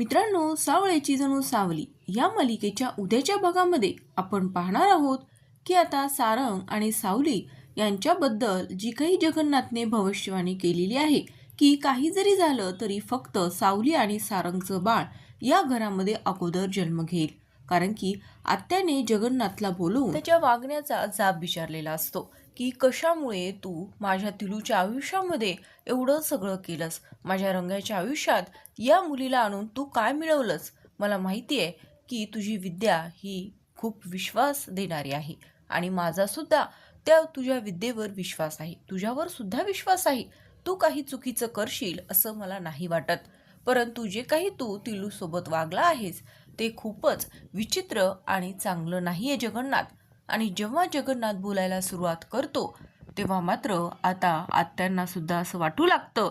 मित्रांनो सावळ्याची जणू सावली. या मालिकेच्या उद्याच्या भागामध्ये आपण पाहणार आहोत की आता सारंग आणि सावली यांच्याबद्दल जी काही जगन्नाथने भविष्यवाणी केलेली आहे की काही जरी झालं तरी फक्त सावली आणि सारंगचं बाळ या घरामध्ये अगोदर जन्म घेईल. कारण की आत्याने जगन्नाथला बोलवून त्याच्या वागण्याचा जाब विचारलेला असतो की कशामुळे तू माझ्या तिलूच्या आयुष्यामध्ये एवढं सगळं केलंस? माझ्या रंगाच्या आयुष्यात या मुलीला आणून तू काय मिळवलंस? मला माहिती आहे की तुझी विद्या ही खूप विश्वास देणारी आहे आणि माझा सुद्धा त्या तुझ्या विद्येवर विश्वास आहे. तुझ्यावर सुद्धा विश्वास आहे. तू काही चुकीचं करशील असं मला नाही वाटत. परंतु जे काही तू तिलूसोबत वागला आहेस ते खूपच विचित्र आणि चांगलं नाही आहे जगन्नाथ. आणि जेव्हा जगन्नाथ बोलायला सुरुवात करतो तेव्हा मात्र आता आत्यांना सुद्धा असं वाटू लागतं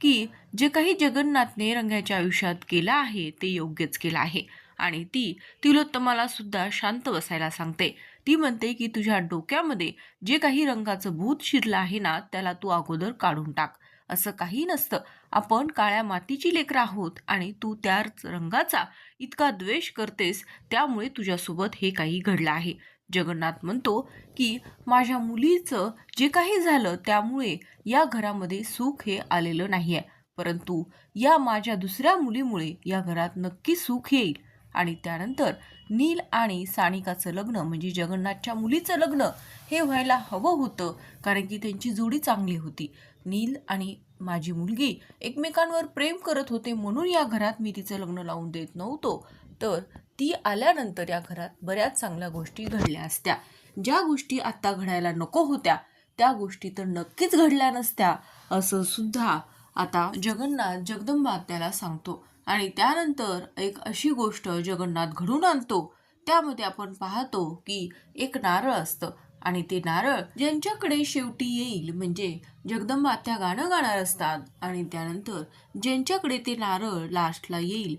की जे काही जगन्नाथने रंगाच्या आयुष्यात केलं आहे ते योग्यच केलं आहे. आणि ती तिलोत्तमाला सुद्धा शांत बसायला सांगते. ती म्हणते की तुझ्या डोक्यामध्ये जे काही रंगाचं भूत शिरलं आहे ना त्याला तू अगोदर काढून टाक. असं काही नसतं. आपण काळ्या मातीची लेकरं आहोत आणि तू त्या रंगाचा इतका द्वेष करतेस त्यामुळे तुझ्यासोबत हे काही घडलं आहे. जगन्नाथ म्हणतो की माझ्या मुलीचं जे काही झालं त्यामुळे या घरामध्ये सुख हे आलेलं नाही आहे परंतु या माझ्या दुसऱ्या मुलीमुळे या घरात नक्की सुख येईल. आणि त्यानंतर नील आणि सानिकाचं लग्न म्हणजे जगन्नाथच्या मुलीचं लग्न हे व्हायला हवं होतं कारण की त्यांची जोडी चांगली होती. नील आणि माझी मुलगी एकमेकांवर प्रेम करत होते म्हणून या घरात मी तिचं लग्न लावून देत नव्हतो. तर ती आल्यानंतर या घरात बऱ्याच चांगल्या गोष्टी घडल्या असत्या. ज्या गोष्टी आत्ता घडायला नको होत्या त्या गोष्टी तर नक्कीच घडल्या नसत्या असं सुद्धा आता जगन्नाथ जगदंबा त्याला सांगतो. आणि त्यानंतर एक अशी गोष्ट जगन्नाथ घडून आणतो त्यामध्ये आपण पाहतो की एक नारळ असतं आणि ते नारळ ज्यांच्याकडे शेवटी येईल म्हणजे जगदंबा त्या गाणं गाणार असतात आणि त्यानंतर ज्यांच्याकडे ते नारळ लास्टला येईल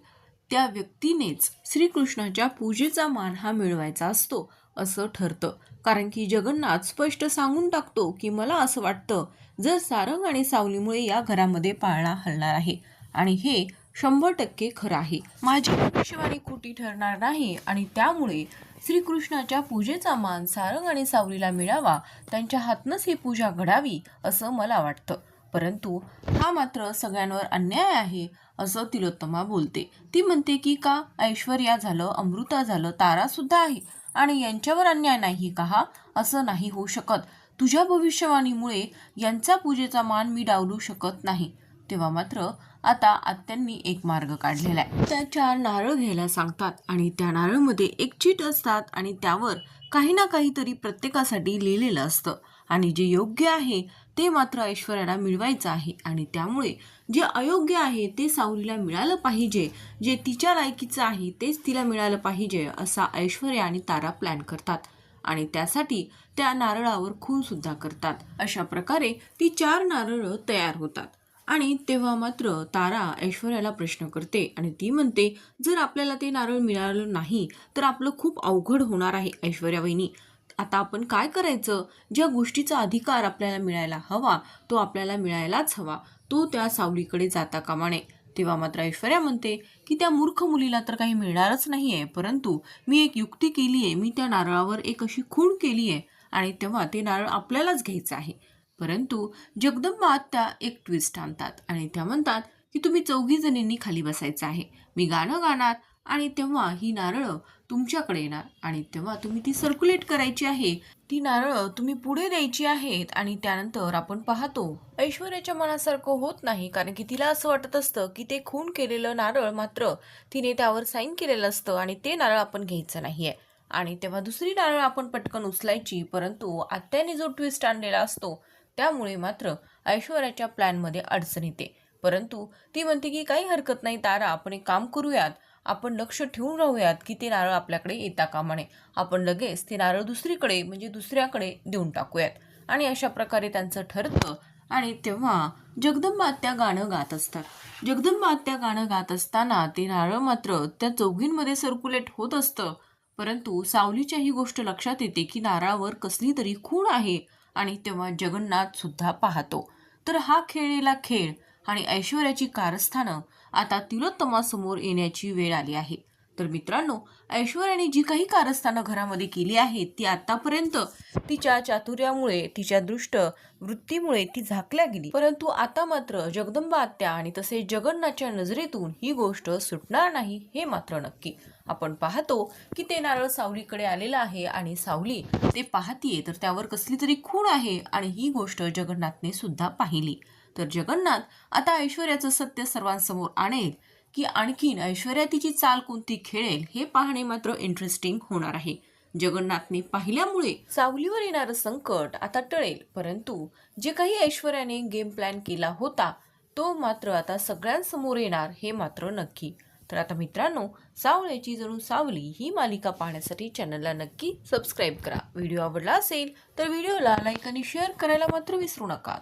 त्या व्यक्तीनेच श्रीकृष्णाच्या पूजेचा मान हा मिळवायचा असतो असं ठरतं. कारण की जगन्नाथ स्पष्ट सांगून टाकतो की मला असं वाटतं जर सारंग आणि सावलीमुळे या घरामध्ये पाळणा हलणार आहे आणि हे शंभर टक्के खरं आहे. माझी भविष्यवाणी खोटी ठरणार नाही आणि त्यामुळे श्रीकृष्णाच्या पूजेचा मान सारंग आणि सावलीला मिळावा त्यांच्या हातनंच ही पूजा घडावी असं मला वाटतं. परंतु हा मात्र सगळ्यांवर अन्याय आहे असं तिलोत्तमा बोलते. ती म्हणते की का? ऐश्वर्या झालं अमृता झालं तारासुद्धा आहे. आणि यांच्यावर अन्याय नाही का हा? असं नाही होऊ शकत. तुझ्या भविष्यवाणीमुळे यांचा पूजेचा मान मी डावलू शकत नाही. तेव्हा मात्र आता आत्यांनी एक मार्ग काढलेला आहे. त्या चार नारळ घ्यायला सांगतात आणि त्या नारळमध्ये एक चीट असतात आणि त्यावर काही ना काहीतरी प्रत्येकासाठी लिहिलेलं असतं. आणि जे योग्य आहे ते मात्र ऐश्वर्याला मिळवायचं आहे आणि त्यामुळे जे अयोग्य आहे ते सावलीला मिळालं पाहिजे. जे तिच्या लायकीचं आहे तेच तिला मिळालं पाहिजे असा ऐश्वर्या आणि तारा प्लॅन करतात. आणि त्यासाठी त्या नारळावर खूनसुद्धा करतात. अशा प्रकारे ती चार नारळं तयार होतात. आणि तेव्हा मात्र तारा ऐश्वर्याला प्रश्न करते आणि ती म्हणते जर आपल्याला ते नारळ मिळालं नाही तर आपलं खूप अवघड होणार आहे ऐश्वर्या वहिनी. आता आपण काय करायचं? ज्या गोष्टीचा अधिकार आपल्याला मिळायला हवा तो आपल्याला मिळायलाच हवा. तो त्या सावलीकडे जाता कामा नये. तेव्हा मात्र ऐश्वर्या म्हणते की त्या मूर्ख मुलीला तर काही मिळणारच नाही आहे परंतु मी एक युक्ती केली आहे मी त्या नारळावर एक अशी खूण केली आहे आणि तेव्हा ते नारळ आपल्यालाच घ्यायचं आहे. परंतु जगदंबा आत्या एक ट्विस्ट आणतात आणि त्या म्हणतात की तुम्ही चौघी जणींनी खाली बसायचं आहे. मी गाणं गाणार आणि तेव्हा ही नारळं तुमच्याकडे येणार आणि तेव्हा तुम्ही ती सर्क्युलेट करायची आहे. ती नारळं तुम्ही पुढे द्यायची आहेत आणि त्यानंतर आपण पाहतो. ऐश्वर्याच्या मनासारखं होत नाही कारण की तिला असं वाटत असतं की ते खून केलेलं नारळ मात्र तिने त्यावर साईन केलेलं असतं आणि ते नारळ आपण घ्यायचं नाही आहे आणि तेव्हा दुसरी नारळ आपण पटकन उचलायची परंतु आत्याने जो ट्विस्ट आणलेला असतो त्यामुळे मात्र ऐश्वर्याच्या प्लॅनमध्ये अडचण येते. परंतु ती म्हणते की काही हरकत नाही तारा आपण एक काम करूयात. आपण लक्ष ठेवून राहूयात की ते नारळ आपल्याकडे येता कामा नये आपण लगेच ते नारळ दुसरीकडे म्हणजे दुसऱ्याकडे देऊन टाकूयात. आणि अशा प्रकारे त्यांचं ठरतं. आणि तेव्हा जगदंबा आत्या गाणं गात असतात. जगदंबा आत्या गाणं गात असताना ते नारळ मात्र त्या चौघींमध्ये सर्क्युलेट होत असतं. परंतु सावलीच्या ही गोष्ट लक्षात येते की नारळावर कसली तरी खूण आहे. आणि तेव्हा जगन्नाथ सुद्धा पाहतो. तर हा खेळलेला खेळ आणि ऐश्वर्याची कारस्थानं आता तिलोत्तमासमोर येण्याची वेळ आली आहे. तर मित्रांनो ऐश्वर्याने जी काही कारस्थानं घरामध्ये केली आहेत ती आतापर्यंत तिच्या चातुर्यामुळे तिच्या दृष्ट वृत्तीमुळे ती झाकल्या गेली. परंतु आता मात्र जगदंबा आत्या आणि तसेच जगन्नाथच्या नजरेतून ही गोष्ट सुटणार नाही हे मात्र नक्की. आपण पाहतो की ते नारळ सावलीकडे आलेलं आहे आणि सावली ते पाहतीये तर त्यावर कसली तरी खूण आहे आणि ही गोष्ट जगन्नाथने सुद्धा पाहिली. तर जगन्नाथ आता ऐश्वर्याचं सत्य सर्वांसमोर आणेल की आणखीन ऐश्वर्या तिची चाल कोणती खेळेल हे पाहणे मात्र इंटरेस्टिंग होणार आहे. जगन्नाथने पाहिल्यामुळे सावलीवर येणारं संकट आता टळेल परंतु जे काही ऐश्वर्याने गेम प्लॅन केला होता तो मात्र आता सगळ्यांसमोर येणार हे मात्र नक्की. तर आता मित्रांनो सावळ्याची जणू सावली ही मालिका पाहण्यासाठी चॅनलला नक्की सबस्क्राईब करा. व्हिडिओ आवडला असेल तर व्हिडिओला लाईक आणि शेअर करायला मात्र विसरू नका.